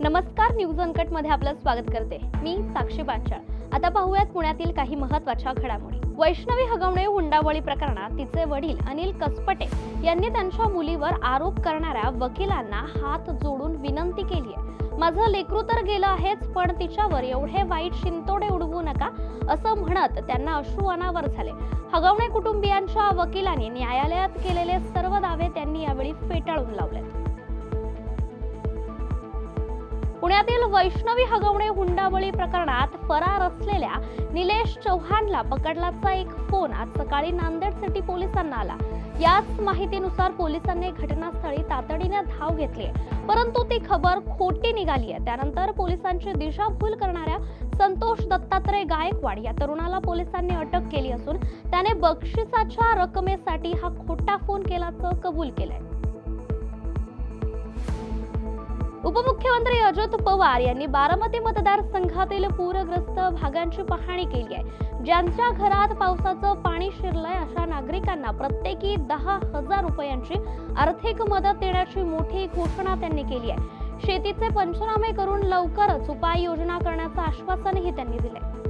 नमस्कार न्यूज अनकटमध्ये आपलं स्वागत करते. मी साक्षी बांचाळ. आता पाहूयात पुण्यातील काही महत्त्वाच्या घडामोडी. वैष्णवी हगवणे हुंडाबळी प्रकरणात तिचे वडील अनिल कसपटे यांनी त्यांच्या मुलीवर आरोप करणाऱ्या वकिलांना हात जोडून विनंती केली आहे. माझं लेकरू तर गेलं आहेच पण तिच्यावर एवढे वाईट शिंतोडे उडवू नका असं म्हणत त्यांना अश्रू अनावर झाले. हगवणे कुटुंबियांच्या वकिलांनी न्यायालयात केलेले सर्व दावे त्यांनी यावेळी फेटाळून लावले पुण्यातील वैष्णवी हगवणे हुंडाबळी प्रकरणात फरार असलेल्या निलेश चव्हाणला पकडल्याचा एक फोन आज सकाळी नांदेड सिटी पोलिसांना आला. याच माहितीनुसार पोलिसांनी घटनास्थळी तातडीने धाव घेतली परंतु ती खबर खोटी निघाली आहे. त्यानंतर पोलिसांची दिशाभूल करणाऱ्या संतोष दत्तात्रय गायकवाड या तरुणाला पोलिसांनी अटक केली असून त्याने बक्षिसाच्या रकमेसाठी हा खोटा फोन केल्याचं कबूल केलंय. उपमुख्यमंत्री अजित पवार यांनी बारामती मतदारसंघातील पूरग्रस्त भागांची पाहणी केली आहे. ज्यांच्या घरात पावसाचं पाणी शिरलंय अशा नागरिकांना प्रत्येकी दहा हजार रुपयांची आर्थिक मदत देण्याची मोठी घोषणा त्यांनी केली आहे. शेतीचे पंचनामे करून लवकरच उपाययोजना करण्याचं आश्वासनही त्यांनी दिले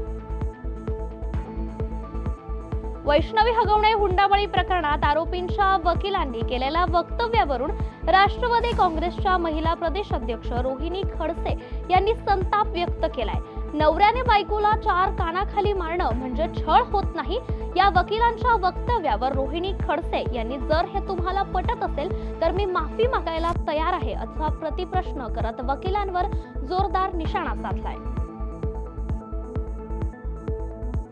वैष्णवी हगवणे हुंडाबळी प्रकरणात आरोपींच्या वकिलांनी केलेल्या वक्तव्यावरून राष्ट्रवादी काँग्रेसच्या महिला प्रदेश अध्यक्ष रोहिणी खडसे यांनी संताप व्यक्त केलाय. नवऱ्याने बायकोला चार कानाखाली मारणं म्हणजे छळ होत नाही. या वकिलांच्या वक्तव्यावर रोहिणी खडसे यांनी जर हे तुम्हाला पटत असेल तर मी माफी मागायला तयार आहे असा प्रतिप्रश्न करत वकिलांवर जोरदार निशाणा साधलाय.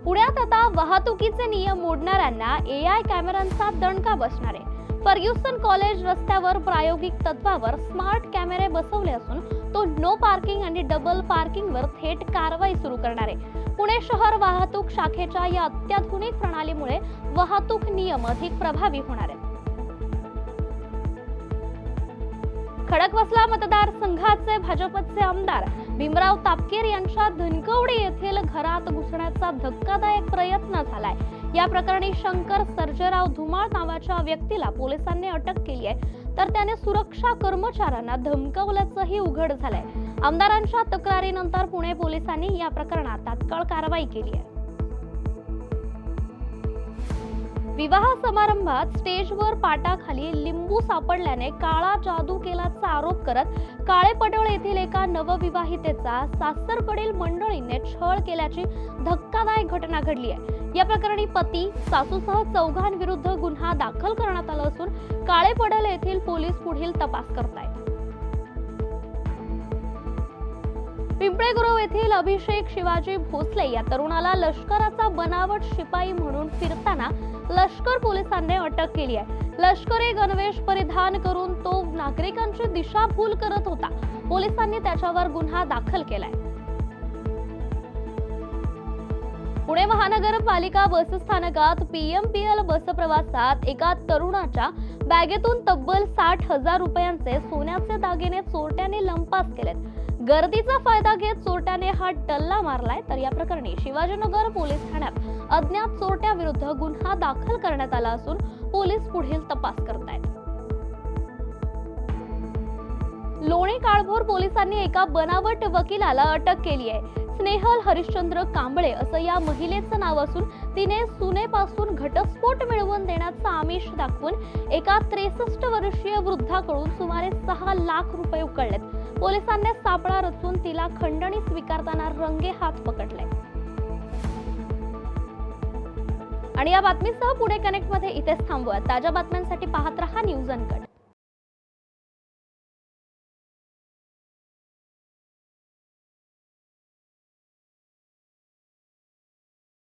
पुण्यात आता वाहतुकीचे नियम मोडणाऱ्यांना ए आय कॅमेऱ्यांचा दणका बसणार आहे. फर्ग्युसन कॉलेज रस्त्यावर प्रायोगिक तत्वावर स्मार्ट कॅमेरे बसवले असून तो नो पार्किंग आणि डबल पार्किंगवर थेट कारवाई सुरू करणार आहे. पुणे शहर वाहतूक शाखेच्या या अत्याधुनिक प्रणालीमुळे वाहतूक नियम अधिक प्रभावी होणार आहेत. खडकवासला मतदारसंघाचे भाजपचे आमदार भीमराव तापकीर यांच्या धनकवडी येथील घरात घुसण्याचा धक्कादायक प्रयत्न झालाय. या प्रकरणी शंकर सर्जेराव धुमाळ नावाच्या व्यक्तीला पोलिसांनी अटक केली आहे. तर त्याने सुरक्षा कर्मचाऱ्यांना धमकवल्याचंही उघड झालंय. आमदारांच्या तक्रारीनंतर पुणे पोलिसांनी या प्रकरणात तात्काळ कारवाई केली आहे. विवाह समारंभात स्टेजवर पाटाखाली लिंबू सापडल्याने काळा जादू केल्याचा आरोप करत काळे येथील एका नवविवाहितेचा सासरकडील मंडळीने छळ केल्याची धक्कादायक घटना घडली आहे. या प्रकरणी पती सासूसह चौघांविरुद्ध गुन्हा दाखल करण्यात आला असून काळेपडल येथील पोलीस पुढील तपास करतायत. पिंपळे येथील अभिषेक शिवाजी भोसले या तरुणाला लष्कराचा बनावट शिपाई म्हणून फिरताना लष्कर पोलिसांनी अटक केली आहे. लष्करी गणवेश परिधान करून तो नागरिकांची दिशाभूल करत होता. पोलिसांनी त्याच्यावर गुन्हा दाखल केलाय. पुणे महानगरपालिका बसस्थानकात पीएमपीएल बस प्रवासात एका तरुणाच्या बॅगेतून तब्बल साठ हजार रुपयांचे सोन्याचे दागिने चोरट्याने लंपास केलेत. गर्दीचा फायदा घेत चोरट्याने हा टल्ला मारलाय तर या प्रकरणी शिवाजीनगर पोलीस ठाण्यात अज्ञात चोरट्याविरुद्ध गुन्हा दाखल करण्यात आला असून पोलीस पुढील तपास करत आहेत लोणी काळभोर पोलिसांनी एका बनावट वकिलाला अटक केली आहे. स्नेहल हरिश्चंद्र कांबळे असं या महिलेचं नाव असून तिने सुनेपासून घटस्फोट मिळवून देण्याचं आमिष दाखवून एका त्रेसष्ट वर्षीय वृद्धाकडून सुमारे सहा लाख रुपये उकळलेत. पोलिसांनी सापळा रचून तिला खंडणी स्वीकारताना रंगे हात पकडले. आणि या बातमीसह पुणे कनेक्टमध्ये इथेच थांबूया ताज्या बातम्यांसाठी पाहत रहा न्यूज अनकट.